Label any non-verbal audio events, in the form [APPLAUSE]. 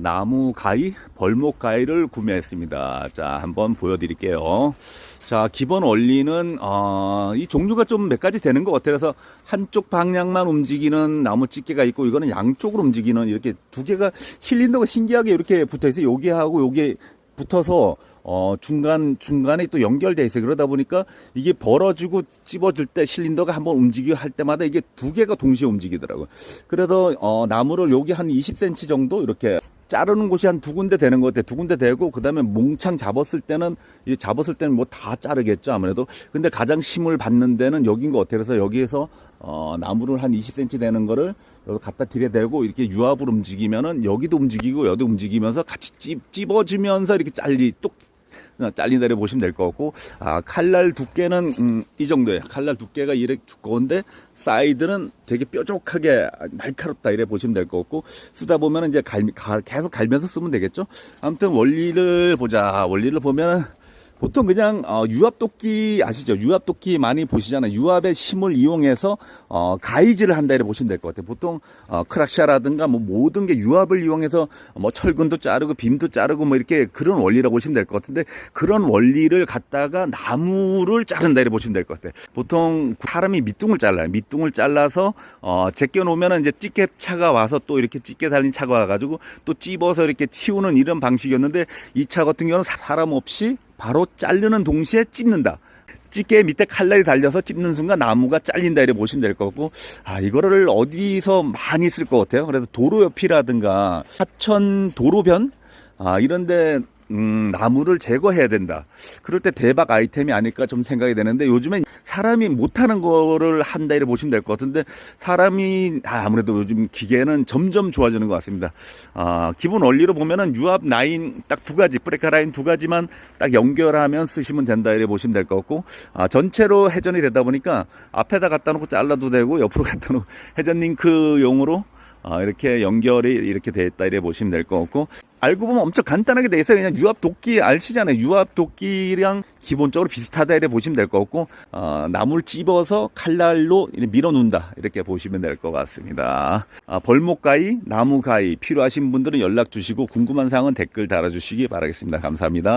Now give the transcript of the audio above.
나무 가위, 벌목 가위를 구매했습니다. 자, 한번 보여드릴게요. 자, 기본 원리는 어, 이 종류가 좀 몇 가지 되는 것 같아요. 그래서 한쪽 방향만 움직이는 나무 집게가 있고 이거는 양쪽으로 움직이는 이렇게 두 개가 실린더가 신기하게 이렇게 붙어 있어요. 여기하고 여기 붙어서 어, 중간, 중간에 또 연결돼 있어요. 그러다 보니까 이게 벌어지고 찝어줄 때 실린더가 한번 움직이고 할 때마다 이게 두 개가 동시에 움직이더라고요. 그래서, 어, 나무를 여기 한 20cm 정도 이렇게 자르는 곳이 한 두 군데 되는 것 같아요. 두 군데 되고, 그 다음에 몽창 잡았을 때는, 이 잡았을 때는 뭐 다 자르겠죠. 아무래도. 근데 가장 힘을 받는 데는 여긴 것 같아요. 그래서 여기에서, 어, 나무를 한 20cm 되는 거를 여기 갖다 들여대고 이렇게 유압으로 움직이면은 여기도 움직이고 여기도 움직이면서 같이 찝, 찝어지면서 이렇게 잘리, 똑, 잘린다려 보시면 될 것 같고 아 칼날 두께는 음, 이 정도예요. 칼날 두께가 이렇게 두꺼운데 사이드는 되게 뾰족하게 날카롭다 이래 보시면 될 것 같고 쓰다 보면 이제 갈, 갈- 계속 갈면서 쓰면 되겠죠? 아무튼 원리를 보자. 원리를 보면 보통 그냥 어, 유압도끼 아시죠? 유압도끼 많이 보시잖아요. 유압의 힘을 이용해서 어, 가이즈를 한다 이렇게 보시면 될 것 같아요. 보통 어, 크락샤라든가 뭐 모든 게 유압을 이용해서 뭐 철근도 자르고 빔도 자르고 뭐 이렇게 그런 원리라고 보시면 될 것 같은데 그런 원리를 갖다가 나무를 자른다 이렇게 보시면 될 것 같아요. 보통 사람이 밑둥을 잘라요. 밑둥을 잘라서 어, 제껴 놓으면 이제 찌개 차가 와서 또 이렇게 찌개 달린 차가 와가지고 또 찝어서 이렇게 치우는 이런 방식이었는데 이 차 같은 경우는 사람 없이 바로 자르는 동시에 찝는다. 찌개 밑에 칼날이 달려서 찝는 순간 나무가 잘린다 이렇게 보시면 될것 같고 아 이거를 어디서 많이 쓸 것 같아요 그래서 도로 옆이라든가 하천 도로변 아 이런데 음, 나무를 제거해야 된다. 그럴 때 대박 아이템이 아닐까 좀 생각이 되는데 요즘엔 사람이 못하는 거를 한다 이렇게 보시면 될 것 같은데 사람이 아, 아무래도 요즘 기계는 점점 좋아지는 것 같습니다. 아, 기본 원리로 보면은 유압 라인 딱 두 가지 브레이크 라인 두 가지만 딱 연결하면 쓰시면 된다 이렇게 보시면 될 것 같고 아, 전체로 회전이 되다 보니까 앞에다 갖다 놓고 잘라도 되고 옆으로 [LAUGHS] 갖다 놓고 회전 링크용으로 아, 이렇게 연결이 이렇게 돼 있다 이래 보시면 될 것 같고 알고 보면 엄청 간단하게 돼 있어요. 그냥 유압 도끼 아시잖아요. 유압 도끼랑 기본적으로 비슷하다 이래 보시면 될 것 같고 어, 나무를 찝어서 칼날로 이렇게 밀어 놓는다 이렇게 보시면 될 것 같습니다. 아, 벌목 가위, 나무 가위 필요하신 분들은 연락 주시고 궁금한 사항은 댓글 달아주시기 바라겠습니다. 감사합니다.